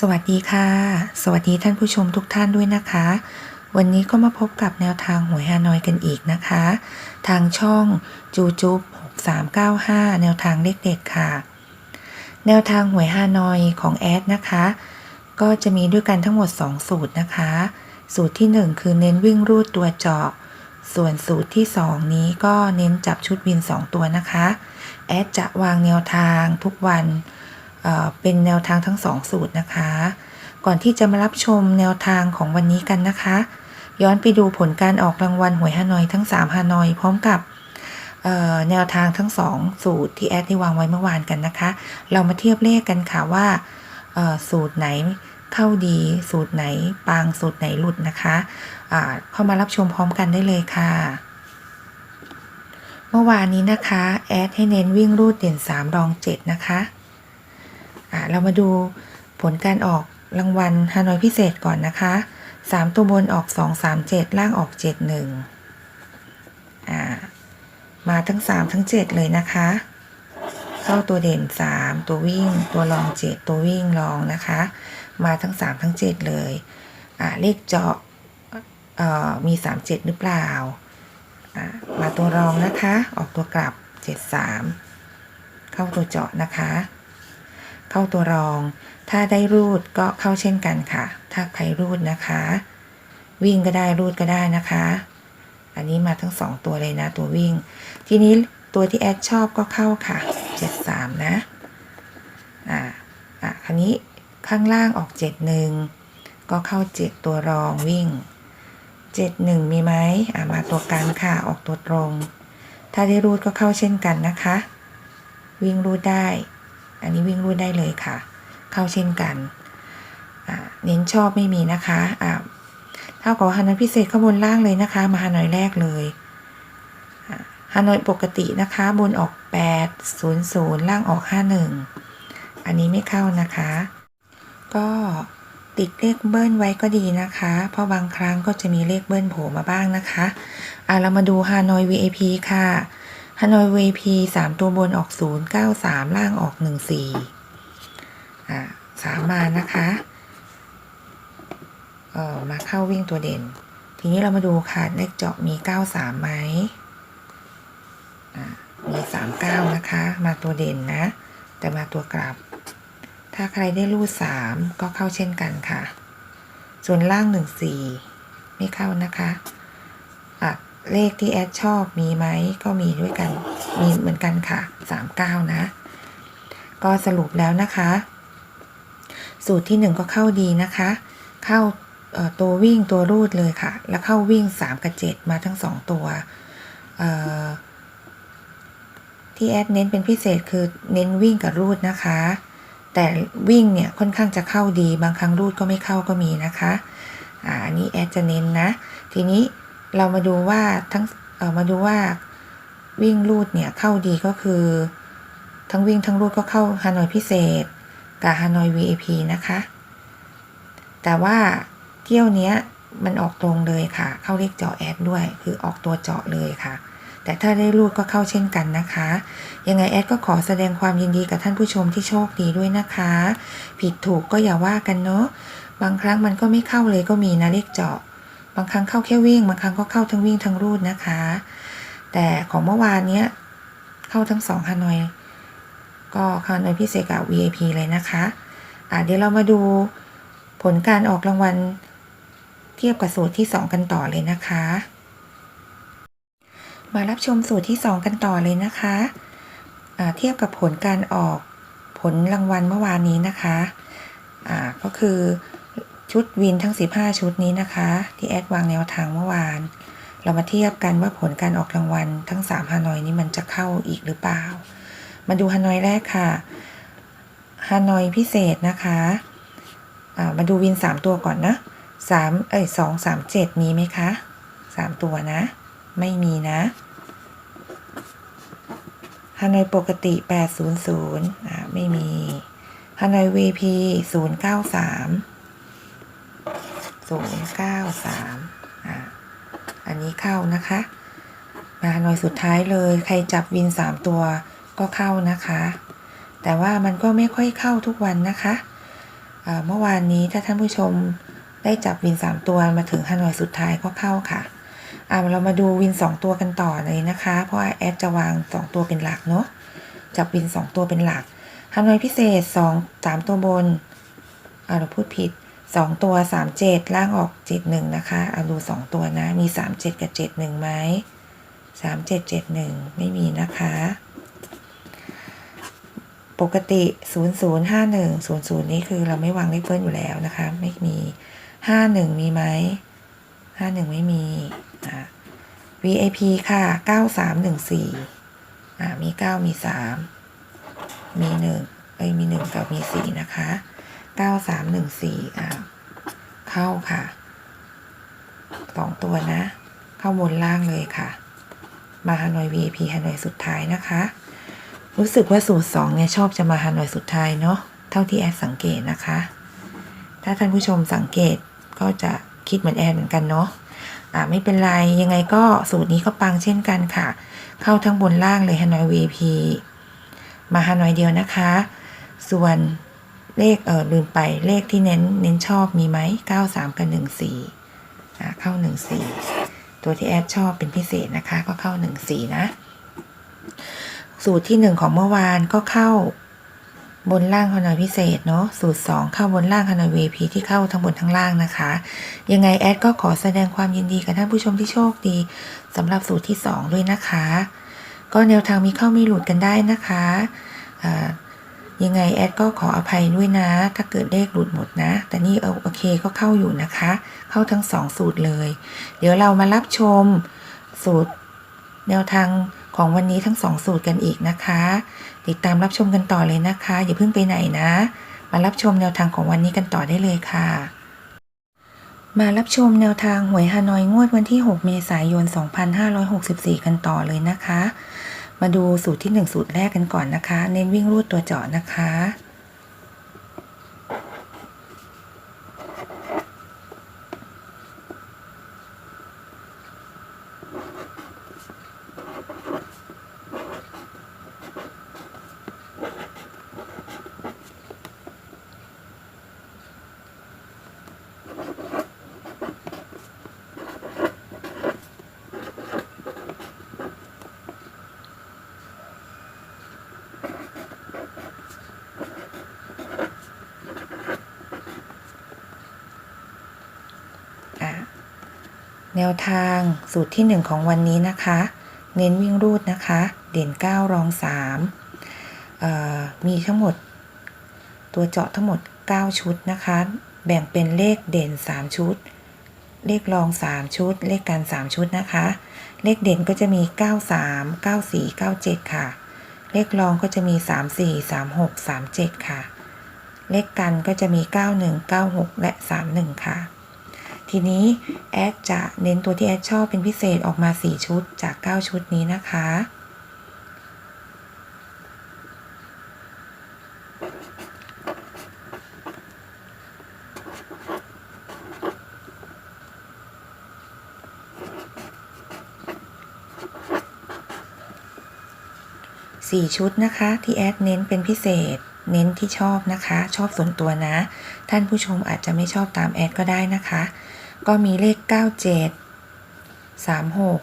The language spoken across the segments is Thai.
สวัสดีค่ะ สวัสดีท่านผู้ชมทุกท่านด้วยนะคะ วันนี้ก็มาพบกับแนวทางหวยฮานอยกันอีกนะคะ ทางช่องจูจุบ6395 แนวทางเลขเด็ดค่ะ แนวทางหวยฮานอยของแอดนะคะ ก็จะมีด้วยกันทั้งหมด 2 สูตรนะคะ สูตรที่ 1 คือเน้นวิ่งรูดตัวเจาะ ส่วนสูตรที่ 2 นี้ก็เน้นจับชุดวิน 2 ตัวนะคะ แอดจะวางแนวทางทุกวัน เป็นแนวทางทั้งสองสูตรนะคะ ก่อนที่จะมารับชมแนวทางของวันนี้กันนะคะ ย้อนไปดูผลการออกรางวัลหวยฮานอยทั้ง 3ฮานอยพร้อมกับแนวทางทั้ง2สูตรที่แอดได้วางไว้เมื่อวานกันนะคะ เรามาเทียบเลขกันค่ะว่าสูตรไหนเข้าดีสูตรไหนปางสูตรไหนหลุดนะคะเข้ามารับชมพร้อมกันได้เลยค่ะ เมื่อวานนี้นะคะ แอดให้เน้นวิ่งรูดเด่น 3 รอง 7 นะคะ เรามาดูผลการออกรางวัลฮานอยพิเศษก่อนนะคะ 3 ตัวบนออก 2 3 7 ล่างออก 7 1อ่ามาทั้ง 3 ทั้ง 7 เลยนะคะ เข้าตัวเด่น 3 ตัววิ่ง ตัวรอง 7 ตัววิ่งรองนะคะ มาทั้ง 3 ทั้ง 7 เลยอ่าเลขเจาะเอ่อมี 3 7 หรือเปล่าอ่ามาตัวรองนะคะ ออกตัวกลับ 7 3 เข้าตัวเจาะนะคะ เข้าตัวรอง ถ้าได้รูดก็เข้าเช่นกันค่ะ ถ้าใครรูดนะคะ วิ่งก็ได้รูดก็ได้นะคะ อันนี้มาทั้งสองตัวเลยนะตัววิ่ง ทีนี้ตัวที่แอดชอบก็เข้าค่ะ 73 นะอ่าอะคราวนี้ข้างล่างออก 71 ก็เข้า 7 ตัวรองวิ่ง 71 มีไหมอ่ามาตัวกันค่ะออกตัวตรง ถ้าได้รูดก็เข้าเช่นกันนะคะ วิ่งรูดได้ อันนี้วิ่งรูดได้เลยค่ะ เข้าเช่นกันเน้นชอบไม่มีนะคะเท่ากับฮานอยพิเศษข้างบนล่างเลยนะคะ มาฮานอยแรกเลยฮานอยปกตินะคะบนออก 8 0 0 ล่างออก 51 อันนี้ไม่เข้านะคะ ก็ติดเลขเบิ้ลไว้ก็ดีนะคะ เพราะบางครั้งก็จะมีเลขเบิ้ลโผล่มาบ้างนะคะอ่าเรามาดูฮานอย VIP ค่ะ ฮานอย VP 3ตัวบนออก0 9 3ล่างออก1 4อ่าสามมานะคะเออมาเข้าวิ่งตัวเด่น ทีนี้เรามาดูค่ะเลขเจาะมี9 3ไหมอ่ามี3 9นะคะ มาตัวเด่นนะ แต่มาตัวกลับ ถ้าใครได้รูด3ก็เข้าเช่นกันค่ะ ส่วนล่าง1 4ไม่เข้านะคะ เลขที่แอดชอบมีไหมก็มีด้วยกัน มีเหมือนกันค่ะสามเก้านะ ก็สรุปแล้วนะคะ สูตรที่หนึ่งก็เข้าดีนะคะ เข้าตัววิ่งตัวรูดเลยค่ะ แล้วเข้าวิ่งสามกับเจดมาทั้งสองตัวที่แอดเน้นเป็นพิเศษคือเน้นวิ่งกับรูดนะคะ แต่วิ่งเนี่ยค่อนข้างจะเข้าดีบางครั้งรูดก็ไม่เข้าก็มีนะคะ อ่าอันนี้แอดจะเน้นนะ ทีนี้ เรามาดูว่าทั้งมาดูว่าวิ่งรูดเนี่ยเข้าดีก็คือ ทั้งวิ่งทั้งรูดก็เข้าฮานอยพิเศษกับฮานอย VIP นะคะ แต่ว่าเที่ยวเนี้ยมันออกตรงเลยค่ะ เข้าเลขเจาะแอดด้วย คือออกตัวเจาะเลยค่ะ แต่ถ้าได้รูดก็เข้าเช่นกันนะคะ ยังไงแอดก็ขอแสดงความยินดีกับท่านผู้ชมที่โชคดีด้วยนะคะ ผิดถูกก็อย่าว่ากันเนาะ บางครั้งมันก็ไม่เข้าเลยก็มีนะเลขเจาะ บางครั้งเข้าแค่วิ่ง บางครั้งก็เข้าทั้งวิ่งทั้งรูดนะคะ แต่ของเมื่อวานเนี้ยเข้าทั้งสองฮานอย ก็ฮานอยพิเศษกับ VIP เลยนะคะอะเดี๋ยวเรามาดูผลการออกรางวัลเทียบกับสูตรที่ 2 กันต่อเลยนะคะ มารับชมสูตรที่ 2 กันต่อเลยนะคะเทียบกับผลการออกผลรางวัลเมื่อวานนี้นะคะอ่าก็คือ ชุดวินทั้ง 15 ชุดนี้นะคะ ที่แอดวางแนวทางเมื่อวาน เรามาเทียบกันว่าผลการออกรางวัลทั้ง 3ฮานอยนี้มันจะเข้าอีกหรือเปล่า มาดูฮานอยแรกค่ะฮานอยพิเศษนะคะอ่ามาดูวิน 3 ตัวก่อนนะ3เอ้ย2 3 7 มีไหมคะ 3 ตัวนะ ไม่มีนะฮานอยปกติ 800อ่าไม่มีฮานอย VP 093 093อ่าอันนี้เข้านะคะมาหน่อยสุดท้ายเลยใครจับวิน3ตัวก็เข้านะคะ แต่ว่ามันก็ไม่ค่อยเข้าทุกวันนะคะเมื่อวานนี้ถ้าท่านผู้ชมได้จับวิน3ตัวมาถึงฮานอยสุดท้ายก็เข้าค่ะอ่าเรามาดูวิน2ตัวกันต่อเลยนะคะ เพราะว่าแอดจะวาง2ตัวเป็นหลักเนาะจับวิน2ตัวเป็นหลักฮานอยพิเศษ2 3ตัวบนอ่าเราพูดผิด 2ตัว3 7ล่างออก7 1นะคะเอาดู2ตัวนะมี3 7กับ7 1ไหม3 7 7 1ไม่มีนะคะ ปกติ0 0 5 1 0 0นี่คือเราไม่วางเลขเบิ้ลอยู่แล้วนะคะ ไม่มี51มีไหม51ไม่มีอะ VIP ค่ะ9314อะมี9มี3มี1เอ้ยมี1กับมี4นะคะ 9314อะเข้าค่ะสองตัวนะ เข้าบนล่างเลยค่ะ มาฮานอย VIP ฮานอยสุดท้ายนะคะ รู้สึกว่าสูตรสองเนี่ยชอบจะมาฮานอยสุดท้ายเนาะเท่าที่แอดสังเกตนะคะ ถ้าท่านผู้ชมสังเกตก็จะคิดเหมือนแอดเหมือนกันเนาะอ่าไม่เป็นไร ยังไงก็สูตรนี้ก็ปังเช่นกันค่ะ เข้าทั้งบนล่างเลยฮานอย VIP มาฮานอยเดียวนะคะ ส่วน เลขเออลืมไปเลขที่เน้นเน้นชอบมีไหม93 กับ 14อ่าเข้า 14 ตัวที่แอดชอบเป็นพิเศษนะคะก็เข้า 14 นะ สูตรที่หนึ่งของเมื่อวานก็เข้าบนล่างฮานอยพิเศษเนาะสูตร 2 เข้าบนล่างฮานอย VP ที่เข้าทั้งบนทั้งล่างนะคะ ยังไงแอดก็ขอแสดงความยินดีกับท่านผู้ชมที่โชคดีสำหรับสูตรที่ 2 ด้วยนะคะ ก็แนวทางมีเข้ามีหลุดกันได้นะคะอ่า ยังไงแอดก็ขออภัยด้วยนะ ถ้าเกิดเลขหลุดหมดนะ แต่นี่เอาโอเคก็เข้าอยู่นะคะ เข้าทั้ง 2 สูตรเลย เดี๋ยวเรามารับชมสูตรแนวทางของวันนี้ทั้งสองสูตรกันอีกนะคะ ติดตามรับชมกันต่อเลยนะคะ อย่าเพิ่งไปไหนนะ มารับชมแนวทางของวันนี้กันต่อได้เลยค่ะมารับชมแนวทางหวยฮานอยงวดวันที่ 6 เมษายน 2564 กันต่อเลยนะคะ มาดูสูตรที่ 1 สูตรแรกกันก่อนนะคะ เน้นวิ่งรูดตัวเจาะนะคะ แนวทางสูตรที่ 1 ของวันนี้นะคะ เน้นวิ่งรูดนะคะ เด่น 9 รอง3มีทั้งหมด ตัวเจาะทั้งหมด 9 ชุดนะคะ แบ่งเป็นเลขเด่น 3 ชุด เลขรอง 3 ชุด เลขกัน3ชุดนะคะ เลขเด่นก็จะมี 93 94 97 ค่ะ เลขรองก็จะมี 34 36 37 ค่ะ เลขกันก็จะมี 91 96 และ 31 ค่ะ ทีนี้แอดจะเน้นตัวที่แอดชอบเป็นพิเศษออกมา 4 ชุดจาก 9 ชุดนี้นะคะสี่ชุดนะคะที่แอดเน้นเป็นพิเศษเน้นที่ชอบนะคะ ชอบส่วนตัวนะ ท่านผู้ชมอาจจะไม่ชอบตามแอดก็ได้นะคะ ก็มีเลข 97 36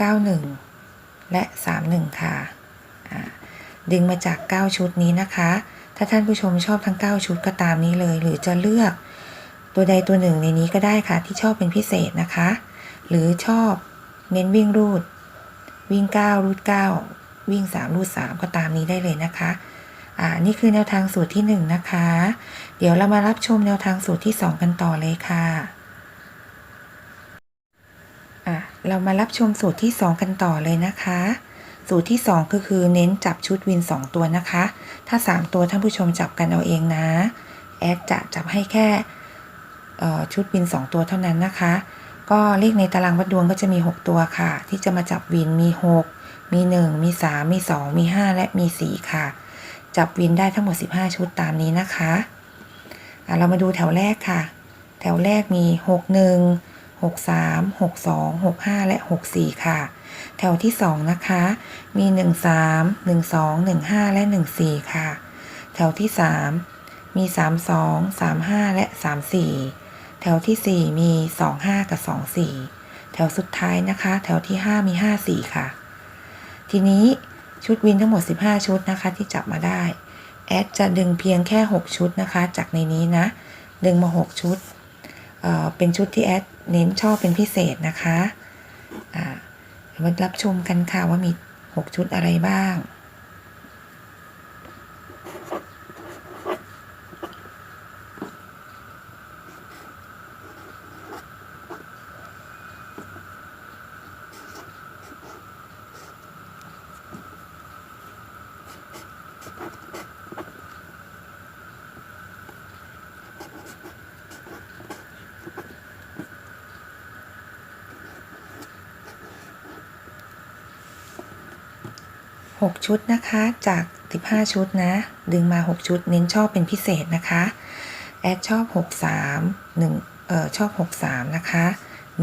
91 และ 31 ค่ะอ่าดึงมาจาก 9 ชุดนี้นะคะ ถ้าท่านผู้ชมชอบทั้ง 9 ชุดก็ตามนี้เลย หรือจะเลือกตัวใดตัวหนึ่งในนี้ก็ได้ค่ะ ที่ชอบเป็นพิเศษนะคะ หรือชอบเน้นวิ่งรูด วิ่ง 9 รูด 9 วิ่ง 3 รูด 3 ก็ตามนี้ได้เลยนะคะอ่านี่คือแนวทางสูตรที่ 1 นะคะ เดี๋ยวเรามารับชมแนวทางสูตรที่ 2 กันต่อเลยค่ะ อะ เรามารับชมสูตรที่ 2 กันต่อเลยนะคะ สูตรที่ 2 ก็คือเน้นจับชุดวิน 2 ตัวนะคะ ถ้า 3 ตัวท่านผู้ชมจับกันเอาเองนะ แอดจะจับให้แค่ชุดวิน 2 ตัวเท่านั้นนะคะ ก็เลขในตารางวัดดวงก็จะมี 6 ตัวค่ะ ที่จะมาจับวินมี 6 มี 1 มี 3 มี 2 มี 5 และมี 4 ค่ะ จับวินได้ทั้งหมด 15 ชุดตามนี้นะคะะเรามาดูแถวแรกค่ะ แถวแรกมี 6 1 6 3 6 2 6 5 และ 6 4 ค่ะ แถวที่ 2 นะคะ มี 1 3 1 2 1 5 และ 1 4 ค่ะ แถวที่ 3 มี 32 35 และ 34 แถวที่ 4 มี 25 กับ 24 แถวสุดท้ายนะคะ แถวที่ 5 มี 54 ค่ะ ทีนี้ชุดวินทั้งหมด 15 ชุดนะคะ ที่จับมาได้ แอดจะดึงเพียงแค่ 6 ชุดนะคะ จากในนี้นะ ดึงมา 6 ชุดเเป็นชุดที่แอด เน้นชอบเป็นพิเศษนะคะเดี๋ยวมารับชมกันค่ะว่ามี 6 ชุดอะไรบ้าง 6 ชุดนะคะ จาก 15 ชุดนะ ดึงมา 6 ชุด เน้นชอบเป็นพิเศษนะคะ แอดชอบ 63 1เอ่อชอบ 63 นะคะ 13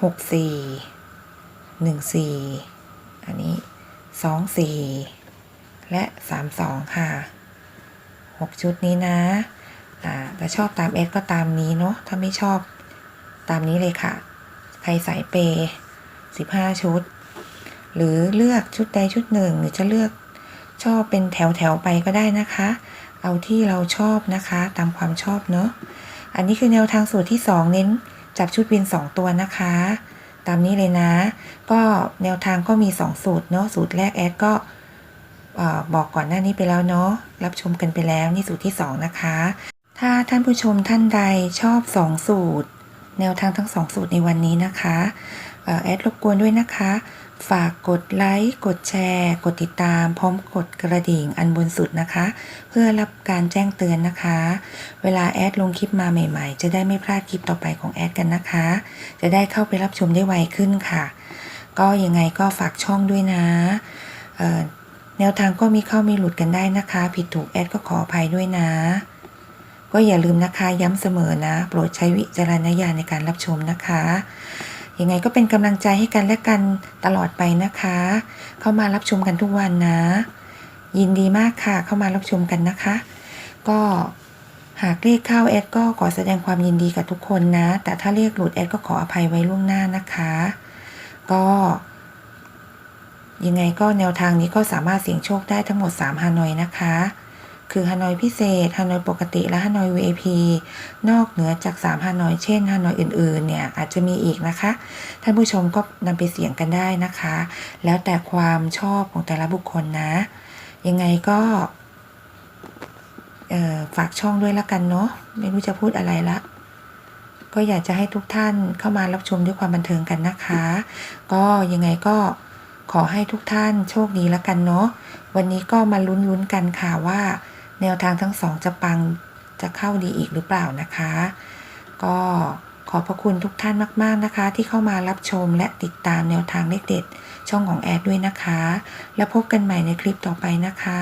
64 14 อันนี้ 24 และ 32 ค่ะ 6 ชุดนี้นะอ่าแต่ชอบตามแอดก็ตามนี้เนาะ ถ้าไม่ชอบตามนี้เลยค่ะ ใครสายเปย์15 ชุด หรือเลือกชุดใดชุดหนึ่งหรือจะเลือกชอบเป็นแถวแถวๆไปก็ได้นะคะ เอาที่เราชอบนะคะ ตามความชอบเนอะอันนี้คือแนวทางสูตรที่ 2 เน้นจับชุดวิน 2 ตัวนะคะ ตามนี้เลยนะ ก็แนวทางก็มี 2 สูตรเนาะสูตรแรกแอดก็บอกก่อนหน้านี้ไปแล้วเนาะรับชมกันไปแล้วนี่สูตรที่ 2 นะคะ ถ้าท่านผู้ชมท่านใดชอบ 2 สูตร แนวทางทั้ง 2 สูตรในวันนี้นะคะแอดรบกวนด้วยนะคะ ฝากกดไลค์ กดแชร์ กดติดตาม พร้อมกดกระดิ่งอันบนสุดนะคะ เพื่อรับการแจ้งเตือนนะคะ เวลาแอดลงคลิปมาใหม่ๆ จะได้ไม่พลาดคลิปต่อไปของแอดกันนะคะ จะได้เข้าไปรับชมได้ไวขึ้นค่ะ ก็ยังไงก็ฝากช่องด้วยนะแนวทางก็มีเข้ามีหลุดกันได้นะคะ ผิดถูกแอดก็ขออภัยด้วยนะ ก็อย่าลืมนะคะย้ำเสมอนะ โปรดใช้วิจารณญาณในการรับชมนะคะ ยังไงก็เป็นกำลังใจให้กันและกันตลอดไปนะคะ เข้ามารับชมกันทุกวันนะ ยินดีมากค่ะ เข้ามารับชมกันนะคะ ก็หากเรียกเข้าแอดก็ขอแสดงความยินดีกับทุกคนนะ แต่ถ้าเรียกหลุดแอดก็ขออภัยไว้ล่วงหน้านะคะ ก็ ยังไงก็แนวทางนี้ก็สามารถเสี่ยงโชคได้ทั้งหมด3ฮานอยนะคะ คือฮานอยพิเศษฮานอยปกติและฮานอย VIP นอกเหนือจาก 3 ฮานอย เช่นฮานอยอื่นๆ เนี่ยอาจจะมีอีกนะคะ ท่านผู้ชมก็นำไปเสี่ยงกันได้นะคะ แล้วแต่ความชอบของแต่ละบุคคลนะ ยังไงก็ฝากช่องด้วยละกันเนาะไม่รู้จะพูดอะไรละก็อยากจะให้ทุกท่านเข้ามารับชมด้วยความบันเทิงกันนะคะ ก็ยังไงก็ขอให้ทุกท่านโชคดีละกันเนาะวันนี้ก็มาลุ้นๆกันค่ะว่า แนวทางทั้งสองจะปังจะเข้าดีอีกหรือเปล่านะคะ ก็ขอพระคุณทุกท่านมาก ๆนะคะ ที่เข้ามารับชมและติดตามแนวทางเลขเด็ด ช่องของแอดด้วยนะคะ แล้วพบกันใหม่ในคลิปต่อไปนะคะ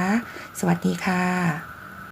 สวัสดีค่ะ